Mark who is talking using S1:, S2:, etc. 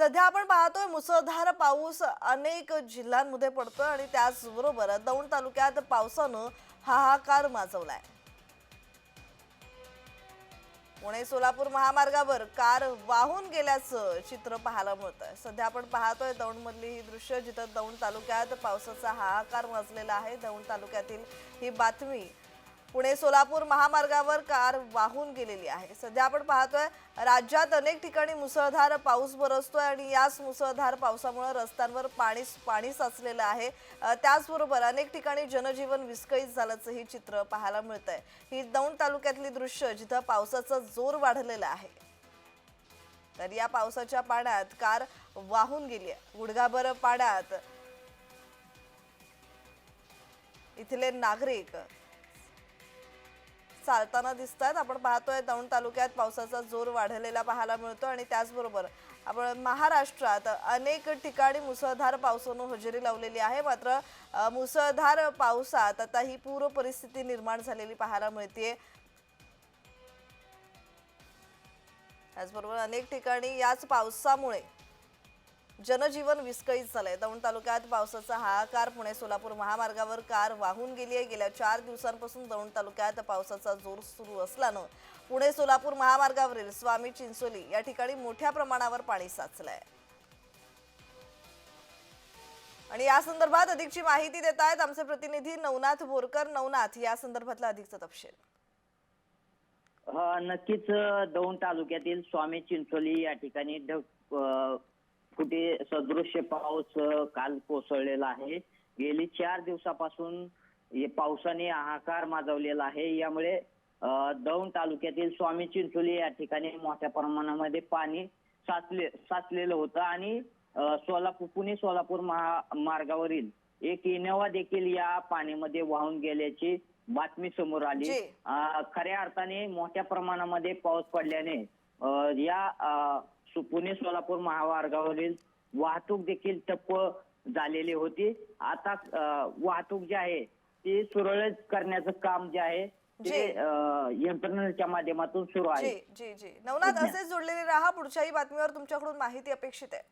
S1: सध्या आपण पाहतोय मुसळधार पाऊस अनेक जिल्ह्यांमध्ये पडतोय आणि त्याचबरोबर दौंड तालुक्यात पावसानं हाहाकार माजवलाय. पुणे सोलापूर महामार्गावर कार वाहून गेल्याचं चित्र पाहायला मिळतंय. सध्या आपण पाहतोय दौंडमधली ही दृश्य जिथं दौंड तालुक्यात पावसाचा हाहाकार माजलेला आहे. दौंड तालुक्यातील ही बातमी पुणे सोलापूर महामार्गावर कार वाहून गेलेली आहे. सध्या आपण पाहतोय राज्यात अनेक ठिकाणी मुसळधार पाऊस बरसतोय आणि याच मुसळधार पावसामुळे रस्त्यांवर पाणी पाणी साचलेलं आहे. त्याचबरोबर अनेक ठिकाणी जनजीवन विस्कळीत झाल्याचं ही चित्र पाहायला मिळतंय. ही दौंड तालुक्यातली दृश्य जिथं पावसाचा जोर वाढलेला आहे. तर या पावसाच्या पाण्यात कार वाहून गेली आहे. गुडघाभर पाण्यात इथले नागरिक चालताना दिसत आहेत आपण पाहतोय दौंड तालुक्यात पावसाचा जोर वाढलेला पाहायला मिळतो आणि त्याचबरोबर आपण महाराष्ट्रात अनेक ठिकाणी मुसळधार पावसानं हजेरी लावलेली आहे. मात्र मुसळधार पावसात आता ही पूर परिस्थिती निर्माण झालेली पाहायला मिळते त्याचबरोबर अनेक ठिकाणी याच पावसामुळे जनजीवन विस्कळीत झालंय. दौंड तालुक्यात पावसाचा हाहाकार पुणे सोलापूर महामार्गावर कार वाहून गेली आहे. गेल्या चार दिवसांपासून दौंड तालुक्यात पावसाचा जोर सुरू असल्यानं पुणे सोलापूर महामार्गावरील स्वामी चिंचोली या ठिकाणी मोठ्या प्रमाणावर पाणी साचलंय. आणि या संदर्भात अधिकची माहिती देत आहेत आमचे प्रतिनिधी नवनाथ बोरकर. नवनाथ या संदर्भातला अधिकचा तपशील.
S2: नक्कीच दौंड तालुक्यातील स्वामी चिंचोली या ठिकाणी ढग कुठे सदृश्य पाऊस काल कोसळलेला आहे. गेली चार दिवसापासून पावसाने हाहाकार माजवलेला आहे. यामुळे दौंड तालुक्यातील स्वामी चिंचोली या ठिकाणी मोठ्या प्रमाणामध्ये पाणी साचले साचलेलं होतं आणि सोलापूर पुणे सोलापूर महामार्गावरील एक इनोवा देखील या पाण्यामध्ये वाहून गेल्याची बातमी समोर आली. खऱ्या अर्थाने मोठ्या प्रमाणामध्ये पाऊस पडल्याने या पुणे सोलापूर महामार्गावरील वाहतूक देखील ठप्प झालेली होती. आता वाहतूक जी आहे ती सुरळीत करण्याचं काम जे आहे यंत्रणेच्या माध्यमातून सुरू आहे.
S1: जी जी नवनाथ असेच जोडलेले राहा. पुढच्याही बातमीवर तुमच्याकडून माहिती अपेक्षित आहे.